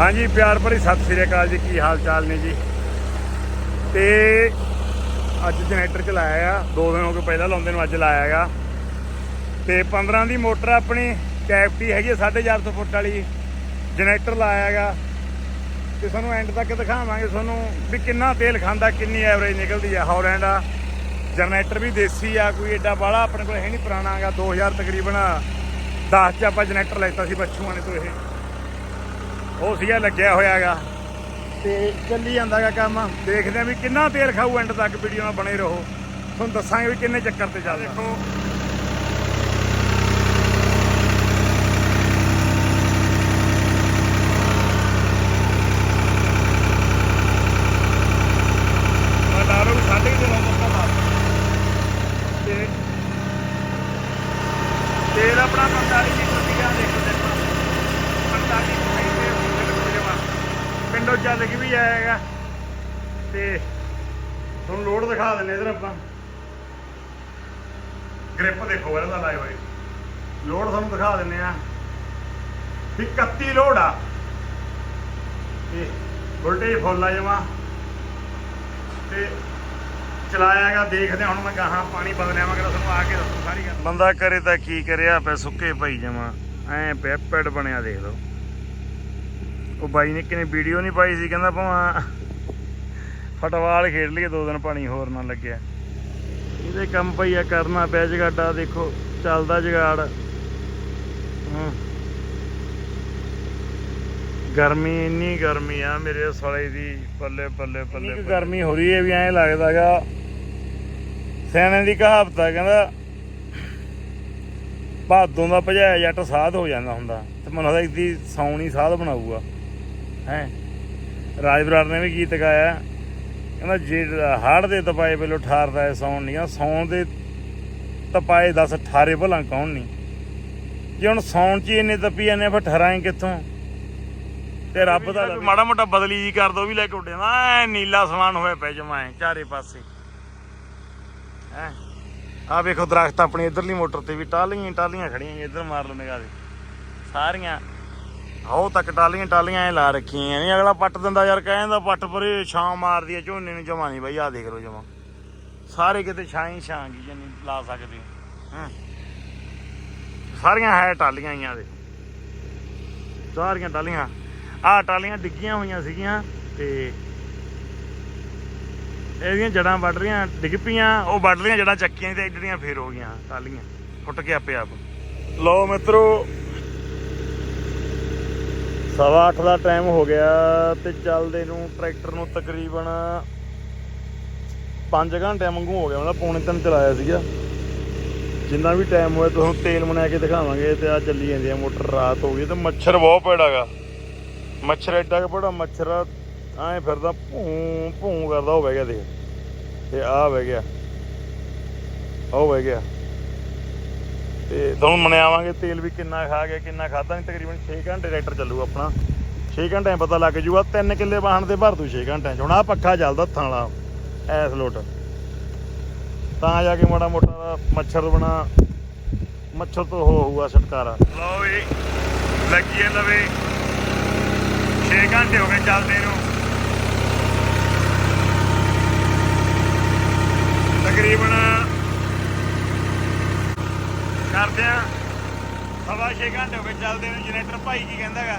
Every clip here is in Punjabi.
ਹਾਂਜੀ, ਪਿਆਰ ਭਰੀ ਸਤਿ ਸ੍ਰੀ ਅਕਾਲ ਜੀ, ਕੀ ਹਾਲ ਚਾਲ ਨੇ ਜੀ? ਤੇ ਅੱਜ ਜਨਰੇਟਰ ਚਲਾਇਆ ਆ, ਦੋ ਦਿਨ ਹੋ ਗਏ ਪਹਿਲਾਂ ਲਾਉਂਦੇ ਨੂੰ ਅੱਜ ਲਾਇਆ ਹੈਗਾ। ਤੇ 15 ਦੀ ਮੋਟਰ ਆਪਣੀ, ਕੈਪਟੀ ਹੈਗੀ 450 ਫੁੱਟ ਵਾਲੀ, ਜਨਰੇਟਰ ਲਾਇਆ ਹੈਗਾ। ਤੇ ਤੁਹਾਨੂੰ ਐਂਡ ਤੱਕ ਦਿਖਾਵਾਂਗੇ ਤੁਹਾਨੂੰ ਵੀ ਕਿੰਨਾ ਤੇਲ ਖਾਂਦਾ, ਕਿੰਨੀ ਐਵਰੇਜ ਨਿਕਲਦੀ ਆ। ਹੌਲੈਂਡ ਆ, ਜਨਰੇਟਰ ਵੀ ਦੇਸੀ ਆ, ਕੋਈ ਐਡਾ ਬਾਹਲਾ ਆਪਣੇ ਕੋਲ ਹੈ ਨਹੀਂ ਪੁਰਾਣਾ ਹੈਗਾ 2000 ਤਕਰੀਬਨ 10 ਚ ਆਪਾਂ ਜਨਰੇਟਰ ਲੈਤਾ ਸੀ ਬੱਚੂਆਂ ਨੇ ਤੋਂ ਇਹ। ਉਹ ਸੀਗਾ ਲੱਗਿਆ ਹੋਇਆ ਹੈਗਾ ਤੇ ਚੱਲੀ ਜਾਂਦਾਗਾ ਕੰਮ। ਦੇਖਦੇ ਆ ਵੀ ਕਿੰਨਾ ਤੇਲ ਖਾਊ ਐਂਡ ਤੱਕ ਵੀਡੀਓ ਨਾਲ ਬਣੇ ਰਹੋ। ਤੁਹਾਨੂੰ ਦੱਸਾਂਗੇ ਵੀ ਕਿੰਨੇ ਚੱਕਰ ਤੇ ਚੱਲਦਾ। ਦੇਖੋ। ਤੇਲ ਆਪਣਾ 45 ਲੀਟਰ ਸੀਗਾ ਦੇਖੋ ਦੇਖੋ 45 ਲੀਟਰ ਜਮਾ ਪਿੰਡੋਂ ਚੱਲ ਕੇ ਵੀ ਆਏਗਾ ਤੇ ਤੁਹਾਨੂੰ ਲੋਡ ਦਿਖਾ ਦਿੰਨੇ ਇਧਰ ਆਪਾਂ। ਗ੍ਰਿਪ ਦੇਖੋ ਇਹਦਾ ਲਾਏ ਹੋਏ। ਲੋਡ ਤੁਹਾਨੂੰ ਦਿਖਾ ਦਿੰਨੇ ਆ। ਵੀ 31 ਲੋਡ ਆ। ਤੇ ਵੋਲਟੇਜ ਫੁੱਲ ਆ ਜਮਾ। ਤੇ ਚਲਾਇਆਗਾ ਦੇਖਦੇ ਹਾਂ ਹੁਣ ਮੈਂ ਗਾਹਾਂ ਪਾਣੀ ਬਦਲਿਆ ਮੈਂ ਤੁਹਾਨੂੰ ਆ ਕੇ ਦੱਸੂ ਸਾਰੀ ਗੱਲ। ਬੰਦਾ ਕਰੇ ਤਾਂ ਕੀ ਕਰਿਆ ਪੈ ਸੁੱਕੇ ਪਈ ਜਮਾ। ਐ ਪੈਪੜ ਬਣਿਆ ਦੇਖ ਲਓ। ਉਹ ਬਾਈ ਨੇ ਕਿਨੇ ਵੀਡੀਓ ਨਹੀਂ ਪਾਈ ਸੀ ਕਹਿੰਦਾ ਭਾਵਾਂ ਫਟਵਾਲ ਖੇਡ ਲਈਏ ਦੋ ਦਿਨ ਪਾਣੀ ਹੋਰ ਨਾ ਲੱਗਿਆ। ਇਹਦੇ ਕੰਮ ਪਈਆ ਕਰਨਾ ਪਿਆ ਜਗਾਡਾ ਦੇਖੋ ਚੱਲਦਾ ਜਗਾੜ। ਗਰਮੀ ਇੰਨੀ ਗਰਮੀ ਆ ਮੇਰੇ ਸਾਲੇ ਦੀ ਬੱਲੇ ਬੱਲੇ ਬੱਲੇ ਗਰਮੀ ਹੋ ਰਹੀ ਹੈ ਵੀ ਐਂ ਲੱਗਦਾਗਾ ਸਿਆਣੇ ਦੀ ਕਹਾਵਤ ਆ ਕਹਿੰਦਾ ਭਾਦੋਂ ਦਾ ਭਜਾਇਆ ਜੱਟ ਸਾਧ ਹੋ ਜਾਂਦਾ ਹੁੰਦਾ ਤੇ ਮੈਨੂੰ ਲੱਗਦਾ ਇਦੀ ਸੌਣੀ ਸਾਧ ਬਣਾਊਗਾ। ਹੈ। ਰਾਜ ਬਰਾੜ ਨੇ ਵੀ ਗੀਤ ਗਾਇਆ। ਕਹਿੰਦਾ ਜੇ ਹੜ ਦੇ ਤਪਾਏ ਵੇਲੋ ਠਾਰਦਾ ਹੈ ਸੌਣ ਨਹੀਂ ਆ ਸੌਣ ਦੇ ਤਪਾਏ ਦੱਸ ਠਾਰੇ ਭਲਾ ਕੌਣ ਨਹੀਂ। ਜੇ ਹੁਣ ਸੌਣ ਚ ਇੰਨੇ ਤਪੀ ਜਾਂਦੇ ਫਿਰ ਠਰਾਏ ਕਿੱਥੋਂ? ਤੇ ਰੱਬ ਦਾ ਮਾੜਾ ਮੋਟਾ ਬਦਲੀ ਜੀ ਕਰ ਦੋ ਵੀ ਲੈ ਕੇ ਉੱਡੇ ਨਾ ਐ ਨੀਲਾ ਸਮਾਨ ਹੋਇਆ ਪੈ ਜਮਾ ਐ ਚਾਰੇ ਪਾਸੇ। ਹੈ? ਆ ਵੇਖੋ ਦਰਖਤ ਆਪਣੀ ਇਧਰਲੀ ਮੋਟਰ ਤੇ ਵੀ ਟਾਲੀਆਂ ਟਾਲੀਆਂ ਖੜੀਆਂ ਇੱਧਰ ਮਾਰ ਲਓ ਨਿਗਾਹ ਦੇ ਸਾਰੀਆਂ ਆਓ ਤੱਕ ਟਾਲੀਆਂ ਟਾਲੀਆਂ ਐ ਲਾ ਰੱਖੀਆਂ ਨਹੀਂ ਅਗਲਾ ਪੱਟ ਦਿੰਦਾ ਯਾਰ ਕਹਿੰਦਾ ਪੱਟ ਪਰੇ ਛਾਂ ਮਾਰਦੀ ਐ ਝੋਨੇ ਨੂੰ ਜਮਾ ਨਹੀਂ ਬਈ ਆ ਦੇਖ ਲਓ ਜਮਾ। ਸਾਰੇ ਕਿਤੇ ਛਾਂ ਹੀ ਛਾਂ ਗੀ ਜਨੀ ਲਾ ਸਕਦੇ ਸਾਰੀਆਂ ਹੈ ਟਾਲੀਆਂ ਹੀ ਦੇ। ਸਾਰੀਆਂ ਟਾਲੀਆਂ ਆਹ ਟਾਲੀਆਂ ਡਿੱਗੀਆਂ ਹੋਈਆਂ ਸੀਗੀਆਂ ਤੇ ਇਹਦੀਆਂ ਜੜਾਂ ਵੱਢ ਰਹੀਆਂ, ਡਿੱਗ ਪਈਆਂ। ਉਹ ਵੱਢ ਰਹੀਆਂ, ਜੜਾਂ ਚੱਕੀਆਂ ਤੇ ਜਿਹੜੀਆਂ ਫੇਰ ਹੋ ਗਈਆਂ ਟਾਲੀਆਂ ਫੁੱਟ ਕੇ ਆਪੇ ਆਪ। ਲੋ ਮਿੱਤਰੋ ਸਵਾ ਅੱਠ ਦਾ ਟਾਈਮ ਹੋ ਗਿਆ ਤੇ ਚੱਲਦੇ ਨੂੰ ਟਰੈਕਟਰ ਨੂੰ ਤਕਰੀਬਨ 5 ਘੰਟਿਆਂ ਵਾਂਗੂ ਹੋ ਗਿਆ। ਮਤਲਬ ਪੌਣੇ ਤਿੰਨ ਚਲਾਇਆ ਸੀਗਾ। ਜਿੰਨਾ ਵੀ ਟਾਈਮ ਹੋਇਆ ਤੁਹਾਨੂੰ ਤੇਲ ਬਣਾ ਕੇ ਦਿਖਾਵਾਂਗੇ ਤੇ ਆ ਚੱਲੀ ਜਾਂਦੀ ਆ ਮੋਟਰ, ਰਾਤ ਹੋ ਗਈ ਤੇ ਮੱਛਰ ਬਹੁਤ ਪੈੜਾਗਾ ਮੱਛਰ ਐਡਾ ਕਿ ਬੜਾ ਮੱਛਰ ਆ, ਐ ਫਿਰਦਾ, ਭੂੰ ਭੂੰ ਕਰਦਾ ਹੋ ਬਹਿ ਗਿਆ ਦੇਖ। ਤੇ ਆ ਬਹਿ ਗਿਆ। ਉਹ ਬਹਿ ਗਿਆ। ਤੇ ਤੁਹਾਨੂੰ ਮਨਾਵਾਂਗੇ, ਤੇਲ ਵੀ ਕਿੰਨਾ ਖਾ ਗਿਆ, ਕਿੰਨਾ ਖਾਦਾ ਨਹੀਂ ਤਕਰੀਬਨ 6 ਘੰਟੇ ਟਰੈਕਟਰ ਚੱਲੂ ਆਪਣਾ। 6 ਘੰਟਿਆਂ ਪਤਾ ਲੱਗ ਜੂਗਾ 3 ਕਿੱਲੇ ਵਾਹਣ ਦੇ ਭਰ ਦੂ 6 ਘੰਟਿਆਂ 'ਚ। ਹੁਣ ਆ ਪੱਖਾ ਚੱਲਦਾ ਹੱਥਾਂ ਵਾਲਾ ਐਸ ਲੋਟ। ਤਾਂ ਜਾ ਕੇ ਮਾੜਾ ਮੋਟਾ ਮੱਛਰ ਬਣਾ, ਮੱਛਰ ਤੋਂ ਹੋ ਹੋਊਗਾ ਛੁਟਕਾਰਾ। ਲਓ ਜੀ ਲੱਗੀਏ ਲਵੇ। 6 ਘੰਟੇ ਹੋ ਗਏ ਚੱਲਦੇ ਨੂੰ ਤਕਰੀਬਨ ਕਰਦੇ ਆ ਸਵਾ 6 ਘੰਟੇ ਹੋ ਗਏ ਚੱਲਦੇ ਨੂੰ, ਜਨਰੇਟਰ ਭਾਈ ਕੀ ਕਹਿੰਦਾਗਾ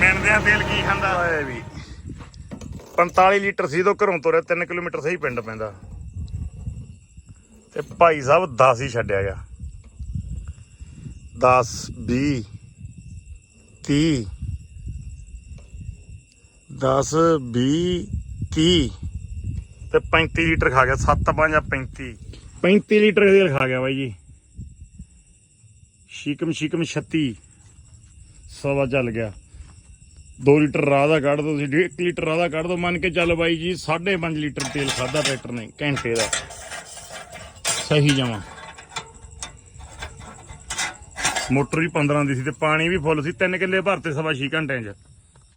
ਮਿੰਦੇ ਆ ਤੇਲ ਕੀ ਖਾਂਦਾ? ਓਏ ਵੀ। 45 ਲੀਟਰ ਸੀ ਤੋਂ ਘਰੋਂ ਤੁਰਿਆ 3 ਕਿਲੋਮੀਟਰ ਸਹੀ ਪਿੰਡ ਪੈਂਦਾ। ਤੇ ਭਾਈ ਸਾਹਿਬ 10 ਹੀ ਛੱਡਿਆ ਗਿਆ। 10 20 30 10 20 30 ਤੇ 35 ਲੀਟਰ ਖਾ ਗਿਆ 7 5 35 35 ਲੀਟਰ ਤੇਲ ਖਾ ਗਿਆ ਬਾਈ ਜੀ। ਸ਼ਿਕਮ ਸ਼ਿਕਮ 36 ਸਵਾ ਚੱਲ ਗਿਆ। 2 ਲੀਟਰ ਰਾਹ ਦਾ ਕੱਢ ਦੋ, ਤੁਸੀਂ 1 ਲੀਟਰ ਰਾਹ ਦਾ ਕੱਢ ਦੋ, ਮੰਨ ਕੇ ਚੱਲ ਬਾਈ ਜੀ 5.5 ਲੀਟਰ ਤੇਲ ਖਾਦਾ ਟਰੈਕਟਰ ਨੇ ਘੰਟੇ ਦਾ। ਸਹੀ ਜਮਾ ਮੋਟਰ ਵੀ 15 ਦੀ ਸੀ ਤੇ ਪਾਣੀ ਵੀ ਫੁੱਲ ਸੀ 3 ਕਿੱਲੇ ਭਰਤੇ ਸਵਾ 6 ਘੰਟਿਆਂ 'ਚ।